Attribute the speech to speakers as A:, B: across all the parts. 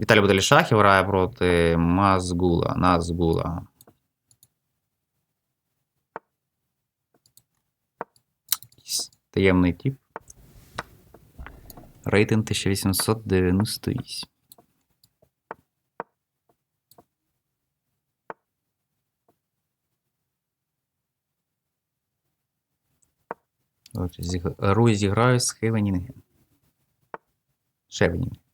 A: Віталій Бодалішахів грає проти Мазгула. Назгула. Таємний тип. Рейтинг 1898. Руй зіграю з Хевенінгем. Шевенінг.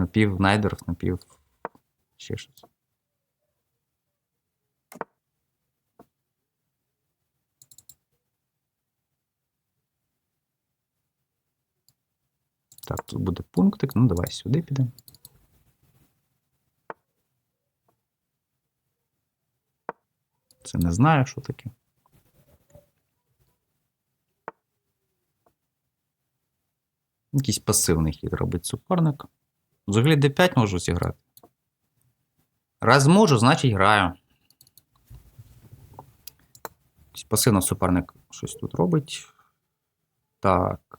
A: Напів Найдорф, напів ще щось. Так, тут буде пунктик. Ну, давай сюди підемо. Це не знаю, що таке. Якийсь пасивний хід робить суперник. Взагалі D5 можу зіграти. Раз можу, значить граю. Пасивно суперник щось тут робить. Так.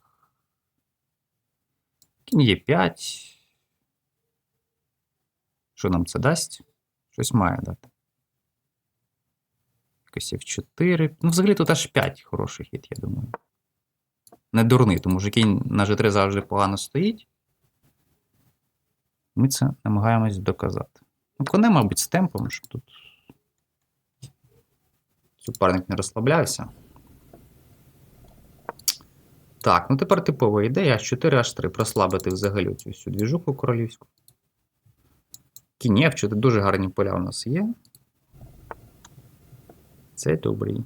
A: Кінь є 5. Що нам це дасть? Щось має дати. Якось F4. Ну, взагалі тут аж 5 хороший хід, я думаю. Не дурний, тому що кінь на G3 завжди погано стоїть. Ми це намагаємось доказати. Ну, коне, мабуть, з темпом, щоб тут суперник не розслаблявся. Так, ну тепер типова ідея H4, H3 прослабити взагалі цю всю двіжуху королівську. Кінь F4 дуже гарні поля у нас є. Це добрий.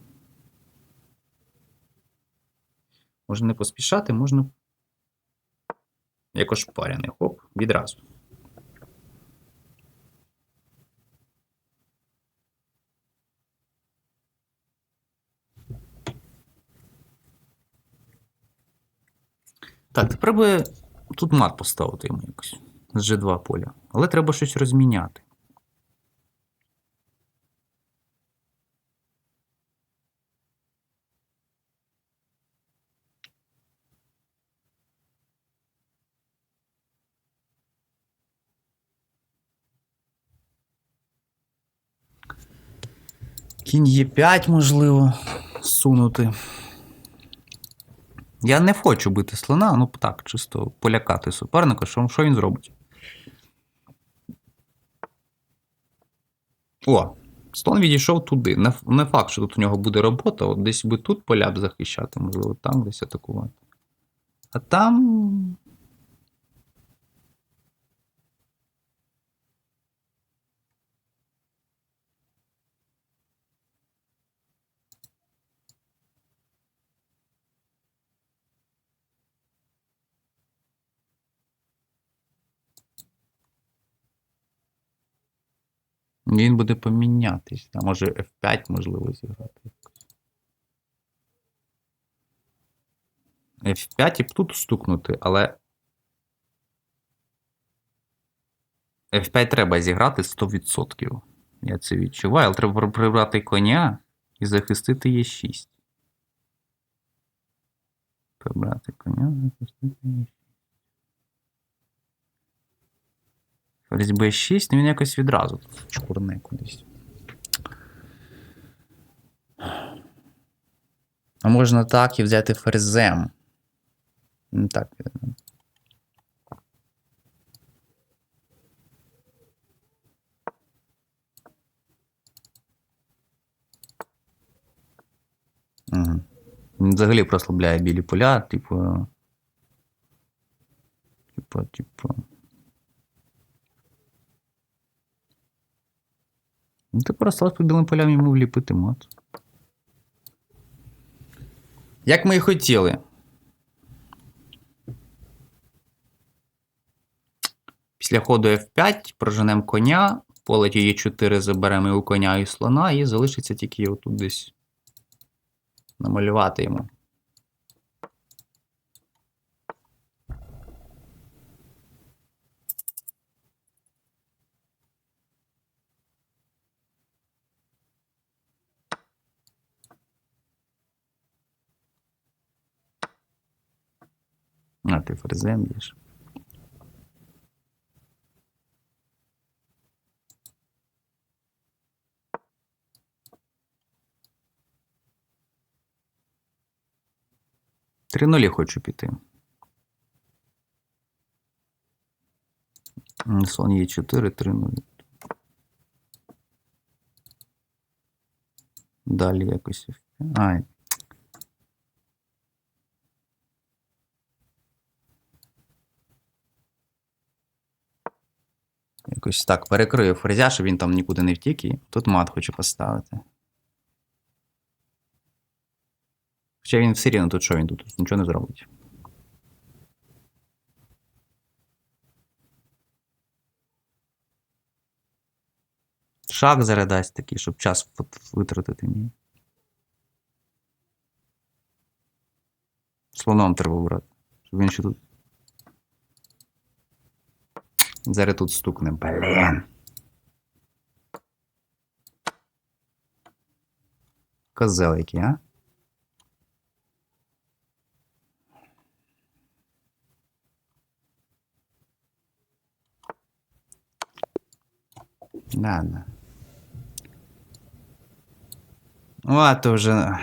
A: Можна не поспішати, можна. Як ошпаряний. Хоп, відразу. Так, би тут мат поставити йому якось з G2 поля. Але треба щось розміняти. Кінь Е5, можливо, сунути. Я не хочу бити слона, ну так, чисто полякати суперника, що, що він зробить? О, слон відійшов туди. Не, не факт, що тут у нього буде робота, от десь би тут поля б захищати, можливо, там десь атакувати. А там. Він буде помінятись. А може F5 можливо зіграти. F5 і б тут стукнути, але. F5 треба зіграти 100%. Я це відчуваю, але треба прибрати коня і захистити Е6. Прибрати коня, захистити Е6. Ферзь b6, ну він якось відразу чкурне кудись. А можна так і взяти ферзем. Не так. Угу. Взагалі прослабляє білі поля, типу. Типу, типу. Ти просто під білим полям йому вліпити мат. Як ми і хотіли. Після ходу F5 проженемо коня, полеті Е4 заберемо і у коня і слона, і залишиться тільки його тут десь намалювати йому. а ти приземлюєш. Три нулі хочу піти. Сон є 4, 3 нулі. Далі якось. А, Якось так перекрию ферзя, щоб він там нікуди не втік. І тут мат хочу поставити. Хоча він все рівно тут що він тут? Нічого не зробить. Шаг зараз дасть такий, щоб час витратити мій. Слоном треба брати. Щоб він ще тут. Зараз тут стукне. Блін. Козел а? Ладно. О, то вже.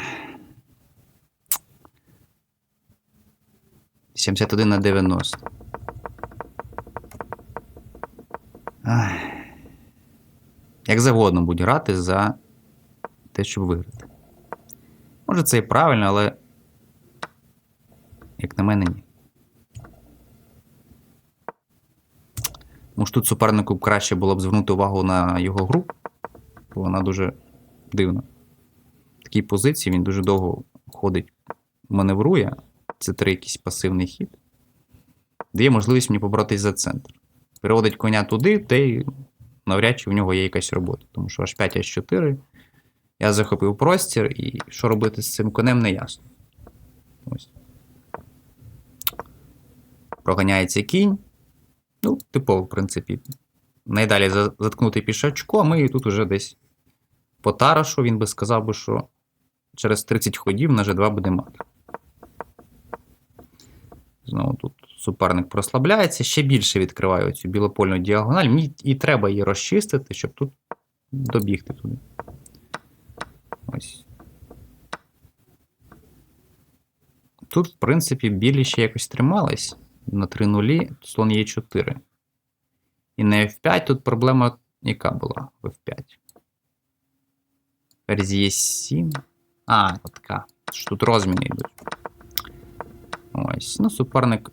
A: 71 на 90. Як завгодно будь грати за те, щоб виграти. Може, це і правильно, але. Як на мене, ні. Може, тут супернику краще було б звернути увагу на його гру, бо вона дуже дивна. В такій позиції він дуже довго ходить, маневрує. Це три якийсь пасивний хід. Дає можливість мені поборотись за центр. Переводить коня туди, де й навряд чи в нього є якась робота. Тому що аж 5 аж 4. Я захопив простір, і що робити з цим конем, не ясно. Ось. Проганяється кінь. Ну, типово, в принципі. Найдалі за- заткнутий пішачком, і тут уже десь по тарашу він би сказав би, що через 30 ходів на G2 буде мат. Знову тут суперник прослабляється, ще більше відкриваю цю білопольну діагональ. Мені і треба її розчистити, щоб тут добігти туди. Ось. Тут, в принципі, білі ще якось тримались. На 3 нулі, слон є 4. І на F5 тут проблема яка була в F5? Ферзь є 7. А, така. Що тут розміни йдуть. Ось. Ну, суперник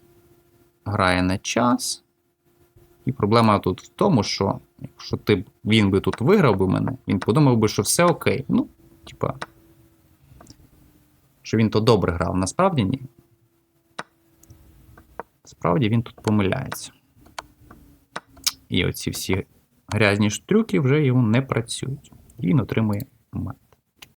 A: грає на час. І проблема тут в тому, що якщо ти, він би тут виграв би мене, він подумав би, що все окей. Ну, типа. Що він то добре грав, насправді ні. Справді він тут помиляється. І оці всі грязні штрюки вже йому не працюють. Він отримує мат.